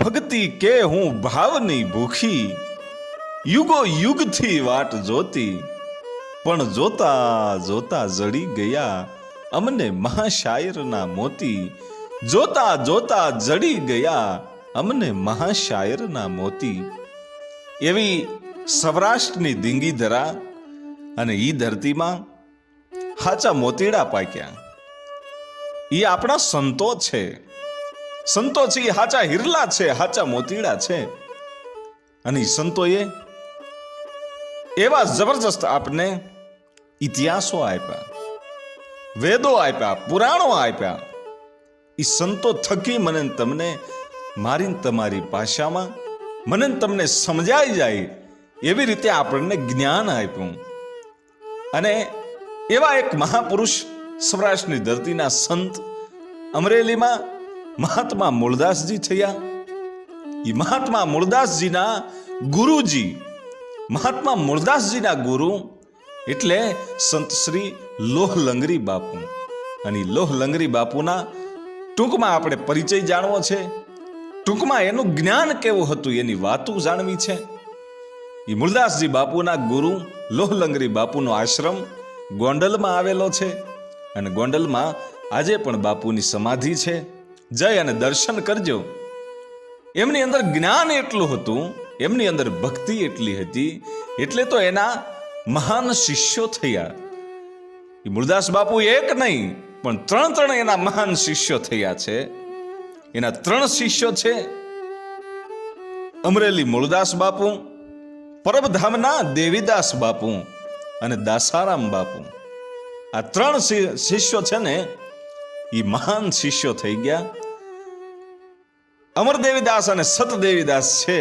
ભક્તિ કે હું ભાવની ભૂખી? યુગો યુગથી વાટ જોતી, પણ જોતા જોતા જડી ગયા અમને મહાશાયરના મોતી. જોતા જોતા જડી ગયા અમને મહાશાયરના મોતી. એવી સૌરાષ્ટ્રની ધીંગી ધરા અને ઈ ધરતીમાં હાચા મોતીડા પાક્યા. એ આપણા સંતો છે. સંતો છે હાચા હિરલા છે, હાચા મોતીડા છે. અને સંતોએ એવા જબરજસ્ત આપને ઇતિહાસો આપ્યા, વેદો આપ્યા, પુરાણો આપ્યા. એ સંતો થકી મને તમને મારી તમારી ભાષામાં મને તમને સમજાઈ જાય એવી રીતે આપણને જ્ઞાન આપ્યું. અને એવા એક મહાપુરુષ સૌરાષ્ટ્રની ધરતીના સંત અમરેલીમાં મહાત્મા મૂળદાસજી થયા. એ મહાત્મા મૂળદાસજીના ગુરુજી. મહાત્મા મૂળદાસજીના ગુરુ એટલે સંત શ્રી લોહ લંગરી બાપુ. અને લોહ લંગરી બાપુના ટૂંકમાં આપણે પરિચય જાણવો છે. ટૂંકમાં એનું જ્ઞાન કેવું હતું એની વાતો જાણવી છે. એ મૂળદાસજી બાપુના ગુરુ લોહલંગરી બાપુનો આશ્રમ ગોંડલમાં આવેલો છે. અને ગોંડલમાં આજે પણ બાપુની સમાધિ છે. જય અને દર્શન કરજો. એમની અંદર જ્ઞાન એટલું હતું, એમની અંદર ભક્તિ એટલી હતી, એટલે તો એના મહાન શિષ્યો થયા. મૂળદાસ બાપુ એક નહીં, પણ ત્રણ ત્રણ એના મહાન શિષ્યો થયા છે. એના ત્રણ શિષ્યો છે. અમરેલી મૂળદાસ બાપુ, પરબધામના દેવીદાસ બાપુ અને દાસારામ બાપુ. આ ત્રણ શિષ્યો છે ને, એ મહાન શિષ્યો થઈ ગયા. અમરદેવીદાસ અને સતદેવીદાસ છે.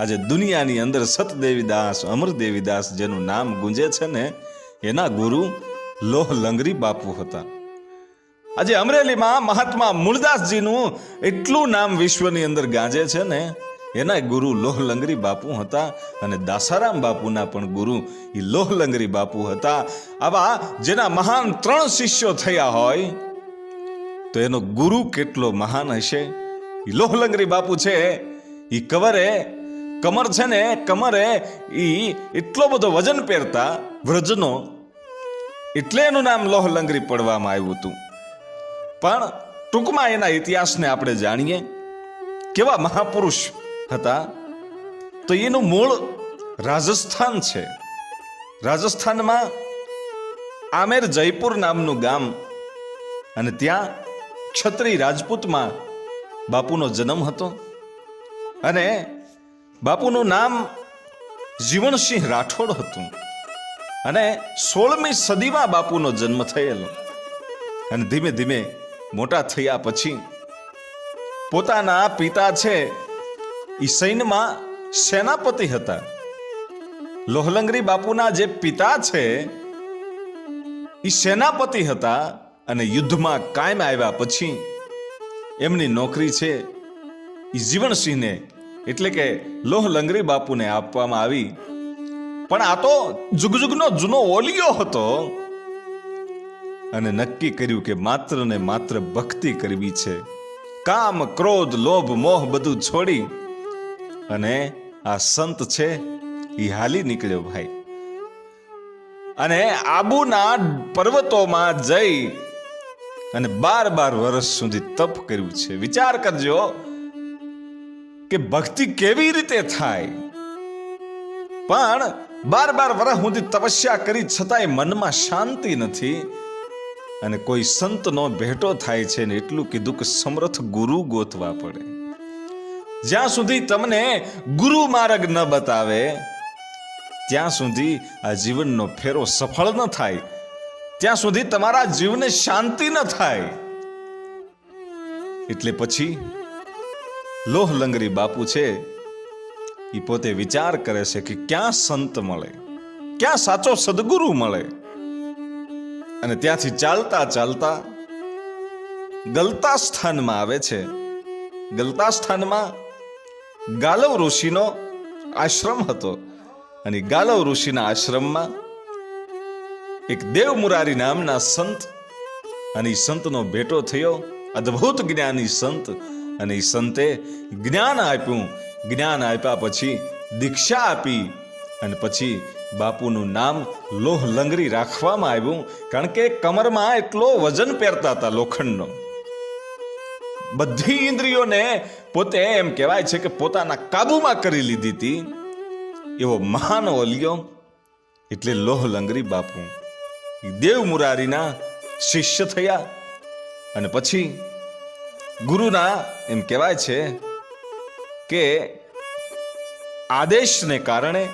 આજે દુનિયાની અંદર સતદેવીદાસ, અમરદેવીદાસ જેનું નામ ગુંજે છે ને, એના ગુરુ લોહ લંગરી બાપુ હતા. આજે અમરેલીમાં મહાત્મા મૂળદાસજીનું એટલું નામ વિશ્વની અંદર ગાજે છે ને, એના ગુરુ લોહલંગરી બાપુ હતા અને દાસારામ બાપુના પણ ગુરુ એ લોહલંગરી બાપુ હતા. આવા જેના મહાન ત્રણ શિષ્યો થયા હોય, તો એનો ગુરુ કેટલો મહાન હશે? લોહલંગરી બાપુ છે એ કવરે, કમર છે ને, કમરે એ એટલો બધો વજન પહેરતા વ્રજનો, એટલે એનું નામ લોહલંગરી પડવામાં આવ્યું હતું. પણ ટૂંકમાં એના ઇતિહાસને આપણે જાણીએ, કેવા મહાપુરુષ હતા, તો એનું મૂળ રાજસ્થાન છે. રાજસ્થાનમાં આમેર જયપુર નામનું ગામ, અને ત્યાં ક્ષત્રિય રાજપૂતમાં બાપુનો જન્મ હતો અને બાપુનું નામ જીવનસિંહ રાઠોડ હતું. અને સોળમી સદીમાં બાપુનો જન્મ થયેલો. અને ધીમે ધીમે મોટા થયા પછી પોતાના પિતા છે એ સૈન્યમાં સેનાપતિ હતા. લોહલંગરી બાપુના જે પિતા છે એ સેનાપતિ હતા અને યુદ્ધમાં કાયમ આવ્યા પછી એમની નોકરી છે એ જીવનસિંહને, એટલે કે લોહલંગરી બાપુને આપવામાં આવી. પણ આ તો જુગજુગનો જૂનો ઓલિયો હતો. અને નક્કી કર્યું કે માત્ર ને માત્ર ભક્તિ કરવી છે. કામ, ક્રોધ, લોભ, મોહ બધું છોડી. અને આ સંત છે એ હાલી નીકળ્યો ભાઈ. અને આબુના પર્વતોમાં જઈ અને બાર બાર વર્ષ સુધી તપ કર્યું છે. વિચાર કરજો કે ભક્તિ કેવી રીતે થાય. પણ બાર બાર વર્ષ સુધી તપસ્યા કરી છતાંય મનમાં શાંતિ નથી અને કોઈ સંતનો ભેટો થાય છે ને એટલું કીધું કે સમર્થ ગુરુ ગોતવા પડે. જ્યાં સુધી તમને ગુરુ માર્ગ ન બતાવે, ત્યાં સુધી આ જીવનનો ફેરો સફળ ન થાય. ત્યાં સુધી તમારા જીવને શાંતિ ન થાય. એટલે પછી લોહ લંગરી બાપુ છે એ પોતે વિચાર કરે છે કે ક્યાં સંત મળે, ક્યાં સાચો સદગુરુ મળે. અને ત્યાંથી ચાલતા ચાલતા ગલતા સ્થાનમાં આવે છે. ગલતા સ્થાનમાં ગાલવ ઋષિનો આશ્રમ હતો. અને ગાલવ ઋષિના આશ્રમમાં એક દેવ મુરારી નામના સંત. અને એ સંતનો ભેટો થયો. અદ્ભુત જ્ઞાની સંત. અને એ સંતે જ્ઞાન આપ્યું. જ્ઞાન આપ્યા પછી દીક્ષા આપી. અને પછી બાપુનું નામ લોહ લંગરી રાખવામાં આવ્યું. કારણ કે કમરમાં એટલો વજન પહેરતા હતા લોખંડનો. બધી ઇન્દ્રિયોને પોતે એમ કહેવાય છે કે પોતાના કાબુમાં કરી લીધી હતી. એવો મહાન ઓલિયો. એટલે લોહ લંગરી બાપુ. દેવ મુરારીના શિષ્ય થયા. અને પછી ગુરુના એમ કહેવાય છે કે આદેશને કારણે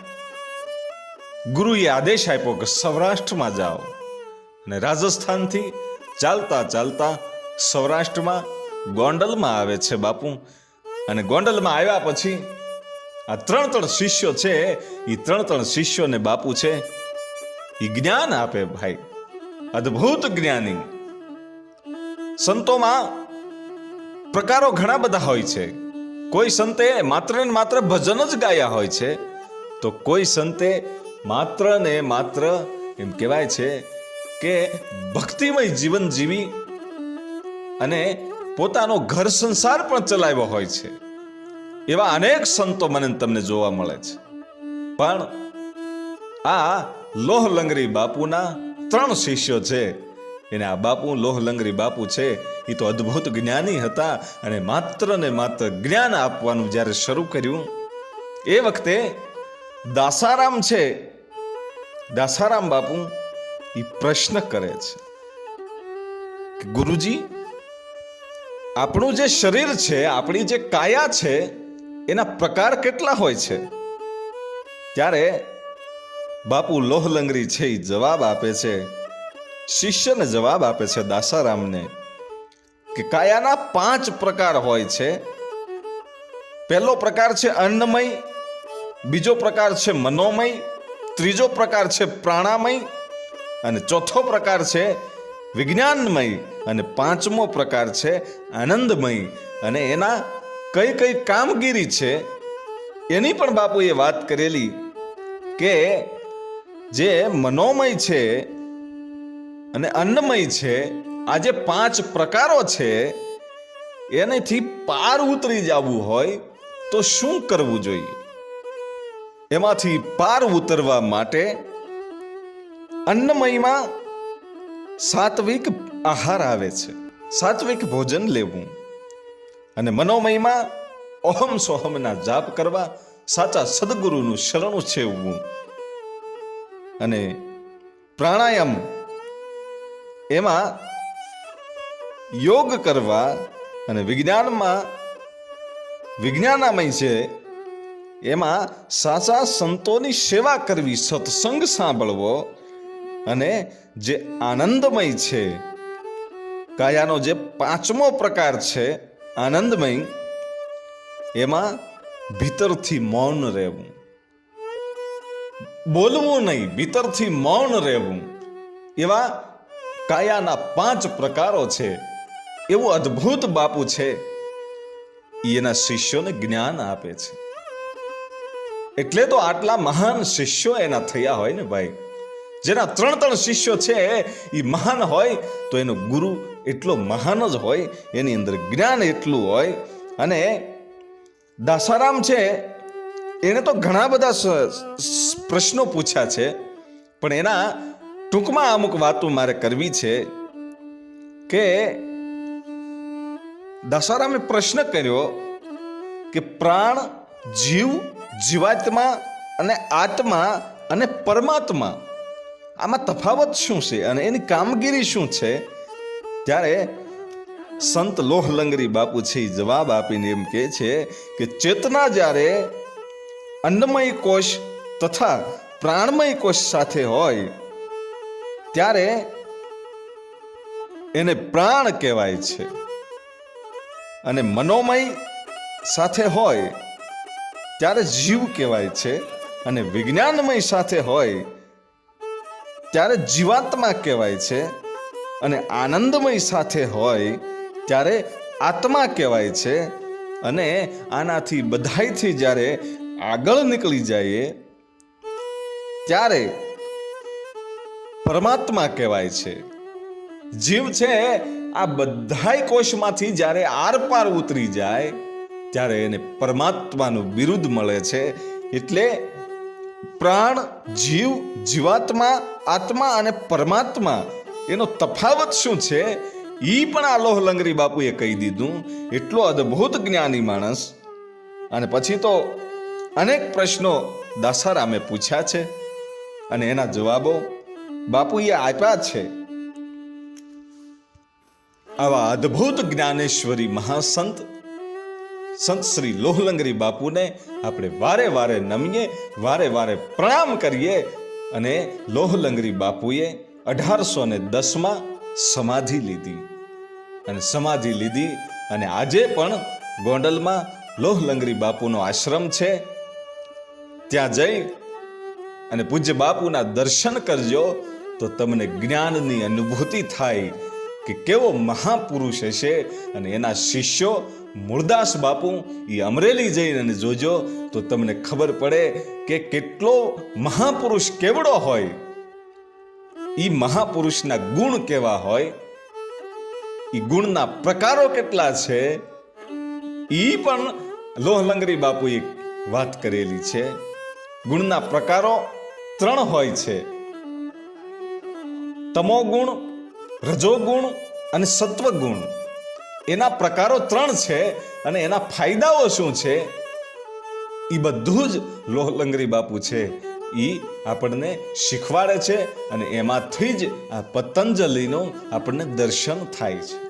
ગુરુએ આદેશ આપ્યો કે સૌરાષ્ટ્રમાં જાઓ. અને રાજસ્થાનથી ચાલતા ચાલતા સૌરાષ્ટ્રમાં ગોંડલમાં આવે છે બાપુ. અને ગોંડલમાં આવ્યા પછી આ ત્રણ ત્રણ શિષ્યો છે એ ત્રણ ત્રણ શિષ્યોને બાપુ છે એ જ્ઞાન આપે ભાઈ. અદ્ભુત જ્ઞાની. સંતોમાં પ્રકારો ઘણા બધા હોય છે. કોઈ સંતે માત્ર ને માત્ર ભજન જ ગાયા હોય છે, તો કોઈ સંતે માત્ર ને માત્ર એમ કહેવાય છે કે ભક્તિમય જીવન જીવી અને પોતાનો ઘર સંસાર પણ ચલાવ્યો હોય છે. એવા અનેક સંતો મને તમને જોવા મળે છે. પણ આ લોહ લંગરી બાપુના ત્રણ શિષ્યો છે. એને આ બાપુ લોહ લંગરી બાપુ છે. એ તો અદ્ભુત જ્ઞાની હતા અને માત્ર ને માત્ર જ્ઞાન આપવાનું જ્યારે શરૂ કર્યું, એ વખતે દાસારામ છે. દાસારામ બાપુ એ પ્રશ્ન કરે છે ગુરુજી, આપણું જે શરીર છે, આપણી જે કાયા છે, એના પ્રકાર કેટલા હોય છે? ત્યારે બાપુ લોહલંગરી છે એ જવાબ આપે છે. શિષ્યને જવાબ આપે છે દાસારામને કે કાયાના પાંચ પ્રકાર હોય છે. પહેલો પ્રકાર છે અન્નમય, બીજો પ્રકાર છે મનોમય, ત્રીજો પ્રકાર છે પ્રાણામય અને ચોથો પ્રકાર છે વિજ્ઞાનમય અને પાંચમો પ્રકાર છે આનંદમય. અને એના કઈ કઈ કામગીરી છે એની પણ બાપુએ વાત કરેલી કે જે મનોમય છે અને અન્નમય છે, આ જે પાંચ પ્રકારો છે, એનેથી પાર ઉતરી જવું હોય તો શું કરવું જોઈએ? એમાંથી પાર ઉતરવા માટે અન્નમયમાં સાત્વિક આહાર આવે છે. સાત્વિક ભોજન લેવું. અને મનોમયમાં અહમ સોહમના જાપ કરવા સાચા સદગુરુનું શરણું છેવવું. અને પ્રાણાયામ, એમાં યોગ કરવા અને વિજ્ઞાનમાં, વિજ્ઞાનામય છે, એમાં સાચા સંતોની સેવા કરવી, સત્સંગ સાંભળવો અને જે આનંદમય છે, કાયાનો જે પાંચમો પ્રકાર છે, આનંદમય, એમાં ભીતરથી મૌન રહેવું. બોલવું નહીં, ભીતરથી મૌન રહેવું. એવા કાયાના પાંચ પ્રકારો છે. એવું અદ્ભુત બાપુ છે. એના શિષ્યોને જ્ઞાન આપે છે. એટલે તો આટલા મહાન શિષ્યો એના થયા હોય ને ભાઈ. જેના ત્રણ ત્રણ શિષ્યો છે એ મહાન હોય તો એનો ગુરુ એટલો મહાન જ હોય, એની અંદર જ્ઞાન એટલું હોય. અને દાસારામ છે એને તો ઘણા બધા પ્રશ્નો પૂછ્યા છે, પણ એના ટૂંકમાં અમુક વાતો મારે કરવી છે કે દશારામે પ્રશ્ન કર્યો કે પ્રાણ, જીવ, જીવાત્મા અને આત્મા અને પરમાત્મા, આમાં તફાવત શું છે અને એની કામગીરી શું છે? ત્યારે સંત લોહલંગરી બાપુ છે જવાબ આપીને એમ કહે છે કે ચેતના જ્યારે અન્નમય કોષ તથા પ્રાણમય કોષ સાથે હોય, ત્યારે એને પ્રાણ કહેવાય છે. અને મનોમય સાથે હોય, ત્યારે જીવ કહેવાય છે. અને વિજ્ઞાનમય સાથે હોય, ત્યારે જીવાત્મા કહેવાય છે. અને આનંદમય સાથે હોય, ત્યારે આત્મા કહેવાય છે. અને આનાથી બધાયથી જ્યારે આગળ નીકળી જઈએ, ત્યારે પરમાત્મા કહેવાય છે. જીવ છે, આ બધાય કોષમાંથી જ્યારે આરપાર ઉતરી જાય, ત્યારે એને પરમાત્માનું બિરુદ મળે છે. એટલે પ્રાણ, જીવ, જીવાત્મા, આત્મા અને પરમાત્મા, એનો તફાવત શું છે? એ પણ આ લોહ લંગરી બાપુએ કહી દીધું. એટલો અદ્ભુત જ્ઞાની માણસ. અને પછી તો અનેક પ્રશ્નો દાસારામે પૂછ્યા છે અને એના જવાબો બાપુએ આપ્યા છે. આવા અદ્ભુત જ્ઞાનેશ્વરી મહાસંત, સંત શ્રી લોહલંગરી બાપુને આપણે વારે વારે નમીએ, વારે વારે પ્રણામ કરીએ અને લોહલંગરી બાપુએ અઢારસો ને દસમાં સમાધિ લીધી. અને સમાધિ લીધી અને આજે પણ ગોંડલમાં લોહલંગરી બાપુનો આશ્રમ છે. ત્યાં જઈ અને પૂજ્ય બાપુના દર્શન કરજો, તો તમને જ્ઞાનની અનુભૂતિ થાય કે કેવો મહાપુરુષ હશે. અને એના શિષ્યો મૂળદાસ બાપુ, એ અમરેલી જઈને જોજો, તો તમને ખબર પડે કે કેટલો મહાપુરુષ કેવડો હોય. એ મહાપુરુષના ગુણ કેવા હોય એ ગુણના પ્રકારો કેટલા છે એ પણ લોહલંગરી બાપુએ વાત કરેલી છે. ગુણના પ્રકારો ત્રણ હોય છે. તમોગુણ, રજોગુણ અને સત્વગુણ. એના પ્રકારો ત્રણ છે અને એના ફાયદાઓ શું છે? એ બધું જ લોહલંગરી બાપુ છે. એ આપણને શીખવાડે છે અને એમાંથી જ આ પતંજલિનું આપણને દર્શન થાય છે.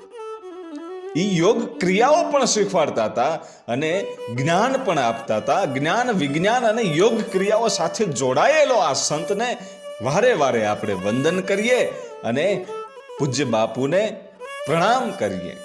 એ યોગ ક્રિયાઓ પણ શીખવાડતા હતા અને જ્ઞાન પણ આપતા હતા. જ્ઞાન, વિજ્ઞાન અને યોગ ક્રિયાઓ સાથે જોડાયેલો આ સંતને વારે વારે આપણે વંદન કરીએ અને પૂજ્ય બાપુને પ્રણામ કરીએ.